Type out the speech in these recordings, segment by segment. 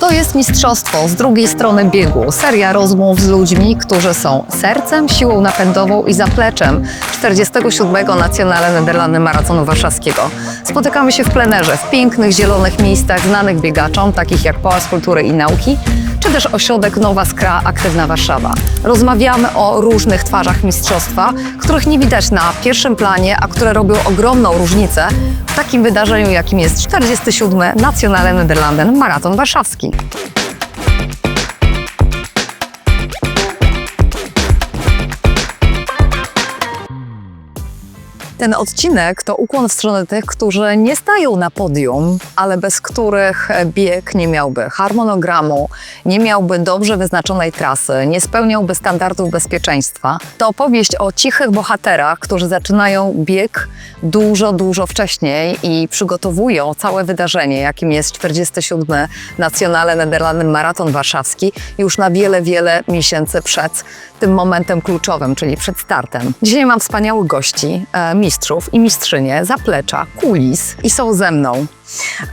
To jest mistrzostwo z drugiej strony biegu. Seria rozmów z ludźmi, którzy są sercem, siłą napędową i zapleczem 47. Nacjonale Nederlandy Maratonu Warszawskiego. Spotykamy się w plenerze, w pięknych, zielonych miejscach znanych biegaczom, takich jak Pałac Kultury i Nauki, czy też ośrodek Nowa Skra Aktywna Warszawa. Rozmawiamy o różnych twarzach mistrzostwa, których nie widać na pierwszym planie, a które robią ogromną różnicę w takim wydarzeniu, jakim jest 47. Nacjonale Nederlanden Maraton Warszawski. Ten odcinek to ukłon w stronę tych, którzy nie stają na podium, ale bez których bieg nie miałby harmonogramu, nie miałby dobrze wyznaczonej trasy, nie spełniałby standardów bezpieczeństwa. To opowieść o cichych bohaterach, którzy zaczynają bieg dużo, dużo wcześniej i przygotowują całe wydarzenie, jakim jest 47. Nacjonale Nederlanden Maraton Warszawski, już na wiele, wiele miesięcy przed tym momentem kluczowym, czyli przed startem. Dzisiaj mam wspaniałych gości, e, mistrzów i mistrzynie, zaplecza, kulis i są ze mną.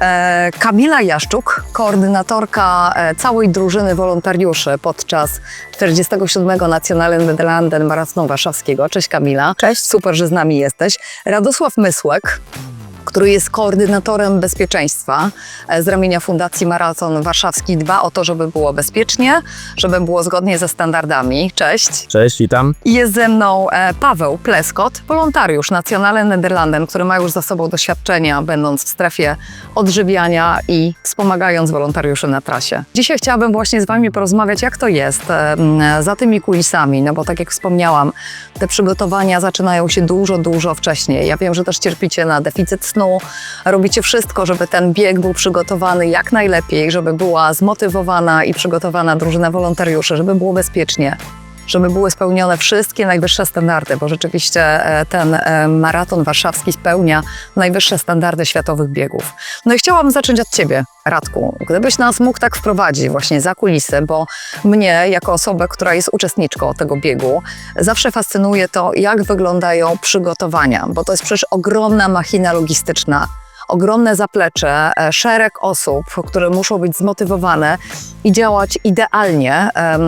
E, Kamila Jaszczuk, koordynatorka e, całej drużyny wolontariuszy podczas 47. Nacjonalnego Nederlanden Maratonu Warszawskiego. Cześć Kamila. Cześć. Super, że z nami jesteś. Radosław Mysłek, który jest koordynatorem bezpieczeństwa e, z ramienia Fundacji Maraton Warszawski. Dba o to, żeby było bezpiecznie, żeby było zgodnie ze standardami. Cześć. Cześć, witam. Jest ze mną e, Paweł Pleskot, wolontariusz Nacjonale Nederlanden, który ma już za sobą doświadczenia, będąc w strefie odżywiania i wspomagając wolontariuszy na trasie. Dzisiaj chciałabym właśnie z Wami porozmawiać, jak to jest e, za tymi kulisami, no bo tak jak wspomniałam, te przygotowania zaczynają się dużo, dużo wcześniej. Ja wiem, że też cierpicie na deficyt snu, robicie wszystko, żeby ten bieg był przygotowany jak najlepiej, żeby była zmotywowana i przygotowana drużyna wolontariuszy, żeby było bezpiecznie żeby były spełnione wszystkie najwyższe standardy, bo rzeczywiście e, ten e, maraton warszawski spełnia najwyższe standardy światowych biegów. No i chciałam zacząć od Ciebie, Radku. Gdybyś nas mógł tak wprowadzić właśnie za kulisy, bo mnie, jako osobę, która jest uczestniczką tego biegu, zawsze fascynuje to, jak wyglądają przygotowania, bo to jest przecież ogromna machina logistyczna, ogromne zaplecze, e, szereg osób, które muszą być zmotywowane i działać idealnie. Em,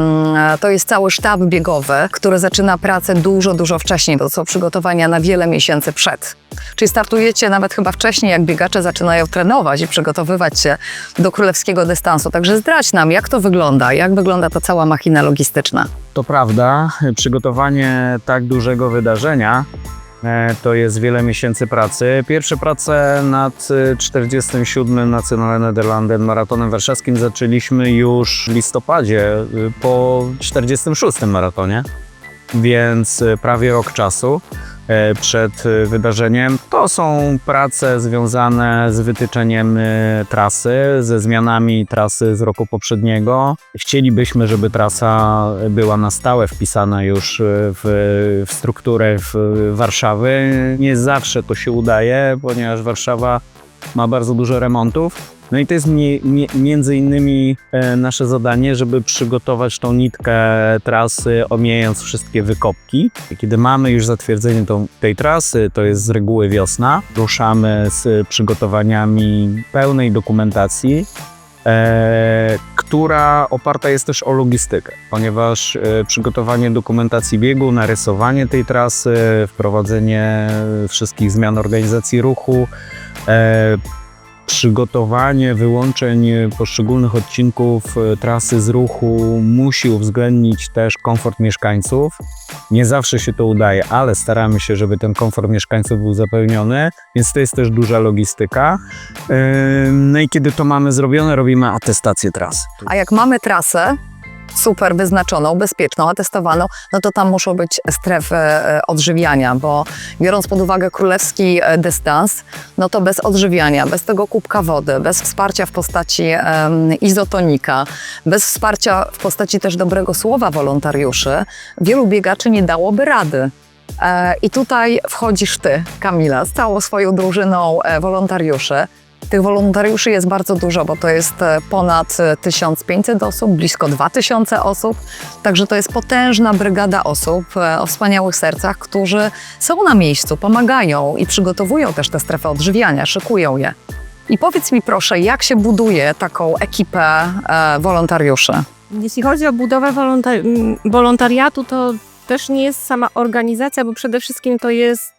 To jest cały sztab biegowy, który zaczyna pracę dużo, dużo wcześniej, to są przygotowania na wiele miesięcy przed. Czyli startujecie nawet chyba wcześniej, jak biegacze zaczynają trenować i przygotowywać się do królewskiego dystansu. Także zdradź nam, jak to wygląda, jak wygląda ta cała machina logistyczna. To prawda, przygotowanie tak dużego wydarzenia e, to jest wiele miesięcy pracy. Pierwsze prace nad e, 47. Nacjonalnym Nederlanden Maratonem Warszawskim zaczęliśmy już w listopadzie e, po 46. maratonie, więc e, prawie rok czasu e, przed e, wydarzeniem. To są prace związane z wytyczeniem e, trasy, ze zmianami trasy z roku poprzedniego. Chcielibyśmy, żeby trasa była na stałe wpisana już e, w, w strukturę w Warszawy. Nie zawsze to się udaje, ponieważ Warszawa ma bardzo dużo remontów. No i to jest mi, mi, między innymi e, nasze zadanie, żeby przygotować tą nitkę trasy, omijając wszystkie wykopki. I Kiedy mamy już zatwierdzenie tą, tej trasy, to jest z reguły wiosna, ruszamy z przygotowaniami pełnej dokumentacji, e, która oparta jest też o logistykę, ponieważ e, przygotowanie dokumentacji biegu, narysowanie tej trasy, wprowadzenie wszystkich zmian organizacji ruchu, e, przygotowanie wyłączeń poszczególnych odcinków e, trasy z ruchu musi uwzględnić też komfort mieszkańców. Nie zawsze się to udaje, ale staramy się, żeby ten komfort mieszkańców był zapewniony, więc to jest też duża logistyka. Ym, No i kiedy to mamy zrobione, robimy atestację trasy. A jak mamy trasę super wyznaczoną, bezpieczną, atestowaną, no to tam muszą być strefy e, odżywiania, bo biorąc pod uwagę królewski e, dystans, no to bez odżywiania, bez tego kubka wody, bez wsparcia w postaci em, izotonika, bez wsparcia w postaci też dobrego słowa wolontariuszy, wielu biegaczy nie dałoby rady. E, I tutaj wchodzisz ty, Kamila, z całą swoją drużyną wolontariuszy. Tych wolontariuszy jest bardzo dużo, bo to jest e, ponad e, 1500 osób, blisko 2000 osób. Także to jest potężna brygada osób e, o wspaniałych sercach, którzy są na miejscu, pomagają i przygotowują też te strefy odżywiania, szykują je. I powiedz mi proszę, jak się buduje taką ekipę e, wolontariuszy? Jeśli chodzi o budowę wolonta- m, wolontariatu, to też nie jest sama organizacja, bo przede wszystkim to jest,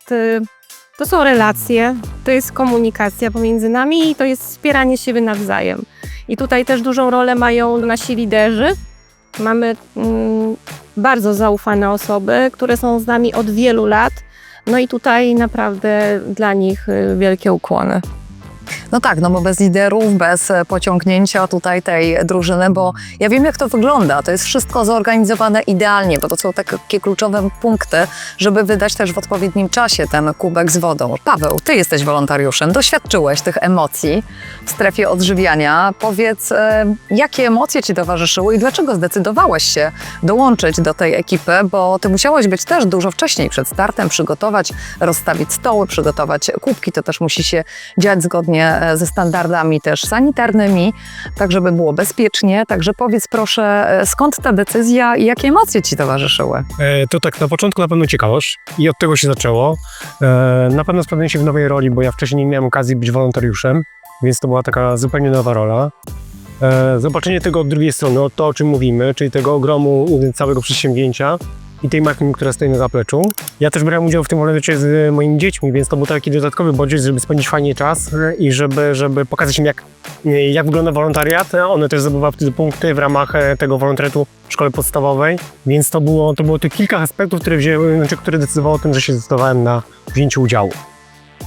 to są relacje, to jest komunikacja pomiędzy nami i to jest wspieranie siebie nawzajem. I tutaj też dużą rolę mają nasi liderzy. Mamy mm, bardzo zaufane osoby, które są z nami od wielu lat. No i tutaj naprawdę dla nich y, wielkie ukłony. No tak, no bo bez liderów, bez e, pociągnięcia tutaj tej drużyny, bo ja wiem jak to wygląda. To jest wszystko zorganizowane idealnie, bo to są takie kluczowe punkty, żeby wydać też w odpowiednim czasie ten kubek z wodą. Paweł, ty jesteś wolontariuszem, doświadczyłeś tych emocji w strefie odżywiania. Powiedz, e, jakie emocje ci towarzyszyły i dlaczego zdecydowałeś się dołączyć do tej ekipy, bo ty musiałeś być też dużo wcześniej przed startem, przygotować, rozstawić stoły, przygotować kubki. To też musi się dziać zgodnie e, ze standardami też sanitarnymi, tak żeby było bezpiecznie. Także powiedz proszę, e, skąd ta decyzja i jakie emocje ci towarzyszyły? E, To tak, na początku na pewno ciekawość i od tego się zaczęło. Na pewno sprawdziłem się w nowej roli, bo ja wcześniej nie miałem okazji być wolontariuszem, więc to była taka zupełnie nowa rola. Zobaczenie tego od drugiej strony, od to o czym mówimy, czyli tego ogromu całego przedsięwzięcia i tej marki, która stoi na zapleczu. Ja też brałem udział w tym wolontarcie z moimi dziećmi, więc to był taki dodatkowy bodziec, żeby spędzić fajnie czas i żeby, żeby pokazać im, jak, jak wygląda wolontariat. One też zdobywały punkty w ramach e, tego wolontariatu w szkole podstawowej, więc to było, to było tych kilka aspektów, które, wzięły, znaczy, które decydowały o tym, że się zdecydowałem na wzięciu udziału.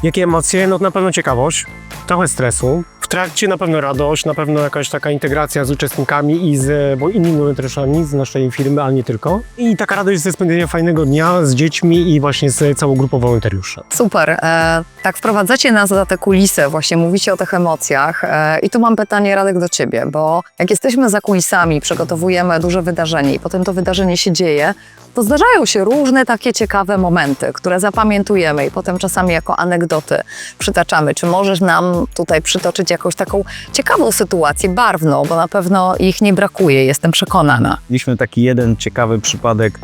Jakie emocje? No na pewno ciekawość, trochę stresu. Trakcie na pewno radość, na pewno jakaś taka integracja z uczestnikami i z bo innymi wolontariuszami z naszej firmy, ale nie tylko. I taka radość ze spędzenia fajnego dnia z dziećmi i właśnie z całą grupą wolontariuszy. Super. E, tak wprowadzacie nas za te kulisy, właśnie mówicie o tych emocjach. E, I tu mam pytanie, Radek, do ciebie, bo jak jesteśmy za kulisami, przygotowujemy duże wydarzenie i potem to wydarzenie się dzieje, to zdarzają się różne takie ciekawe momenty, które zapamiętujemy i potem czasami jako anegdoty przytaczamy. Czy możesz nam tutaj przytoczyć jakąś taką ciekawą sytuację, barwną, bo na pewno ich nie brakuje, jestem przekonana. Mieliśmy taki jeden ciekawy przypadek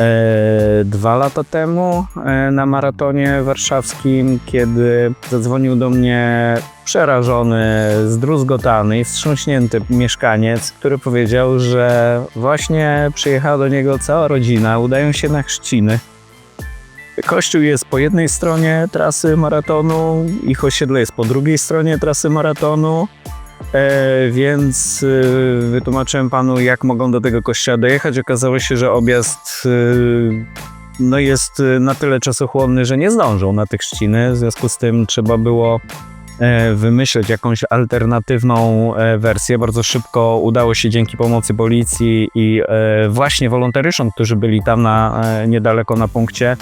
e, dwa lata temu e, na maratonie warszawskim, kiedy zadzwonił do mnie przerażony, zdruzgotany i wstrząśnięty mieszkaniec, który powiedział, że właśnie przyjechała do niego cała rodzina, udają się na chrzciny. Kościół jest po jednej stronie trasy maratonu, ich osiedle jest po drugiej stronie trasy maratonu. E, więc e, wytłumaczyłem panu, jak mogą do tego kościoła dojechać. Okazało się, że objazd e, no jest e, na tyle czasochłonny, że nie zdążą na te chrzciny. W związku z tym trzeba było e, wymyśleć jakąś alternatywną e, wersję. Bardzo szybko udało się dzięki pomocy policji i e, właśnie wolontariuszom, którzy byli tam na, e, niedaleko na punkcie,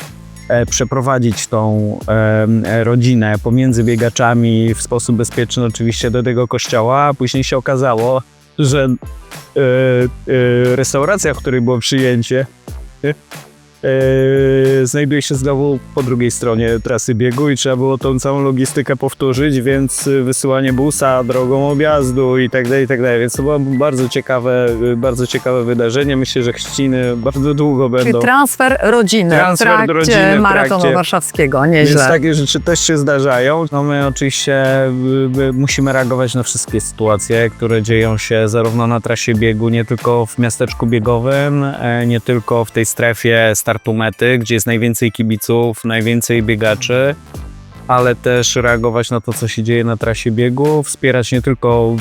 przeprowadzić tą e, rodzinę pomiędzy biegaczami w sposób bezpieczny oczywiście do tego kościoła, a później się okazało, że e, e, restauracja, w której było przyjęcie, e, e, znajduje się znowu po drugiej stronie trasy biegu i trzeba było tą całą logistykę powtórzyć, więc e, wysyłanie busa, drogą objazdu i tak dalej, i tak dalej. Więc to było bardzo ciekawe, e, bardzo ciekawe wydarzenie. Myślę, że chrzciny bardzo długo Czyli będą. transfer rodziny Transfer w trakcie rodziny maratonu trakcie. warszawskiego. Więc Nieźle. takie rzeczy też się zdarzają. No my oczywiście y, y, musimy reagować na wszystkie sytuacje, które dzieją się zarówno na trasie biegu, nie tylko w miasteczku biegowym, e, nie tylko w tej strefie startu mety, gdzie jest najwięcej kibiców, najwięcej biegaczy, ale też reagować na to, co się dzieje na trasie biegu, wspierać nie tylko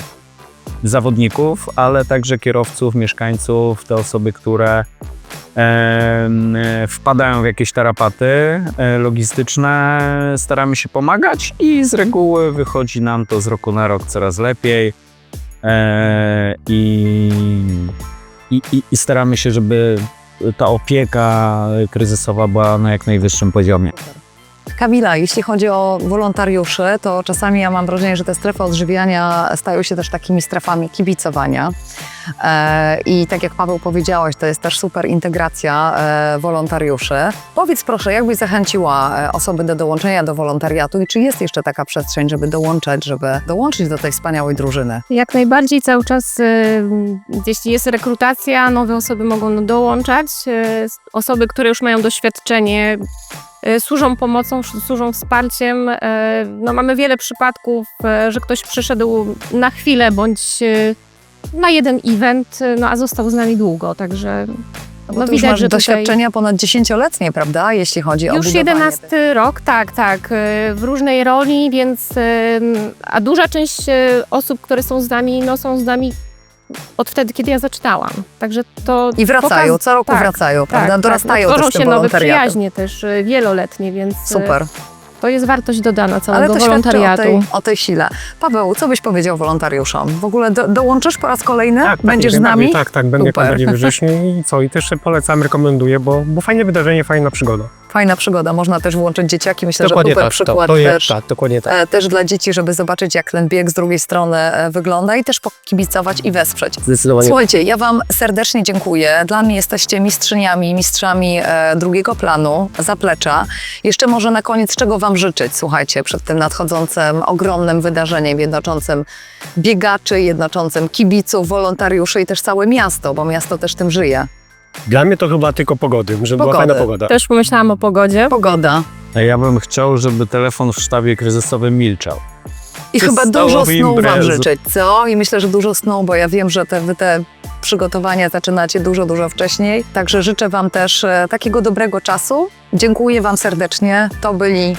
zawodników, ale także kierowców, mieszkańców, te osoby, które wpadają w jakieś tarapaty e, logistyczne, staramy się pomagać i z reguły wychodzi nam to z roku na rok coraz lepiej e, i, i, i staramy się, żeby ta opieka kryzysowa była na jak najwyższym poziomie. Kamila, jeśli chodzi o wolontariuszy, to czasami ja mam wrażenie, że te strefy odżywiania stają się też takimi strefami kibicowania. E, I tak jak Paweł powiedziałeś, to jest też super integracja e, wolontariuszy. Powiedz proszę, jak byś zachęciła e, osoby do dołączenia do wolontariatu i czy jest jeszcze taka przestrzeń, żeby dołączać, żeby dołączyć do tej wspaniałej drużyny? Jak najbardziej cały czas, jeśli jest rekrutacja, nowe osoby mogą dołączać. Osoby, które już mają doświadczenie, służą pomocą, służą wsparciem. E, No, mamy wiele przypadków, e, że ktoś przyszedł na chwilę bądź e, na jeden event, e, no, a został z nami długo, także No no już widać, że tutaj- doświadczenia ponad dziesięcioletnie, prawda? Jeśli chodzi o Już 11 rok, tak, tak, e, w różnej roli, więc e, a duża część e, osób, które są z nami, no są z nami od wtedy, kiedy ja zaczynałam. Także to I wracają, pokaz- co roku tak, wracają, prawda? Tak, Dorastają tak. No, też się nowe przyjaźnie też e, wieloletnie, więc e, Super. to jest wartość dodana Ale całego to świadczy o wolontariatu. tej, o tej sile. Paweł, co byś powiedział wolontariuszom? W ogóle do, dołączysz po raz kolejny? Tak, tak, Będziesz jak z nami? Tak, tak, będę jak Super. we wrześniu i co, i też polecam, rekomenduję, bo, bo fajne wydarzenie, fajna przygoda. Fajna przygoda, można też włączyć dzieciaki. Myślę, dokładnie że super tak, przykład to, to jest, też, tak, dokładnie tak. e, też dla dzieci, żeby zobaczyć, jak ten bieg z drugiej strony e, wygląda i też pokibicować i wesprzeć. Zdecydowanie. Słuchajcie, ja Wam serdecznie dziękuję. Dla mnie jesteście mistrzyniami, mistrzami e, drugiego planu, zaplecza. Jeszcze może na koniec, czego Wam życzyć, słuchajcie, przed tym nadchodzącym ogromnym wydarzeniem jednoczącym biegaczy, jednoczącym kibiców, wolontariuszy i też całe miasto, bo miasto też tym żyje. Dla mnie to chyba tylko pogody, żeby Pogody. była fajna pogoda. Też pomyślałam o pogodzie. Pogoda. A ja bym chciał, żeby telefon w sztabie kryzysowym milczał. I chyba dużo snu Wam imprezy. życzyć, co? I myślę, że dużo snu, bo ja wiem, że te, Wy te przygotowania zaczynacie dużo, dużo wcześniej. Także życzę Wam też e, takiego dobrego czasu. Dziękuję Wam serdecznie. To byli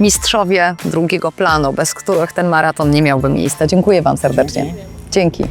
mistrzowie drugiego planu, bez których ten maraton nie miałby miejsca. Dziękuję Wam serdecznie. Dzięki.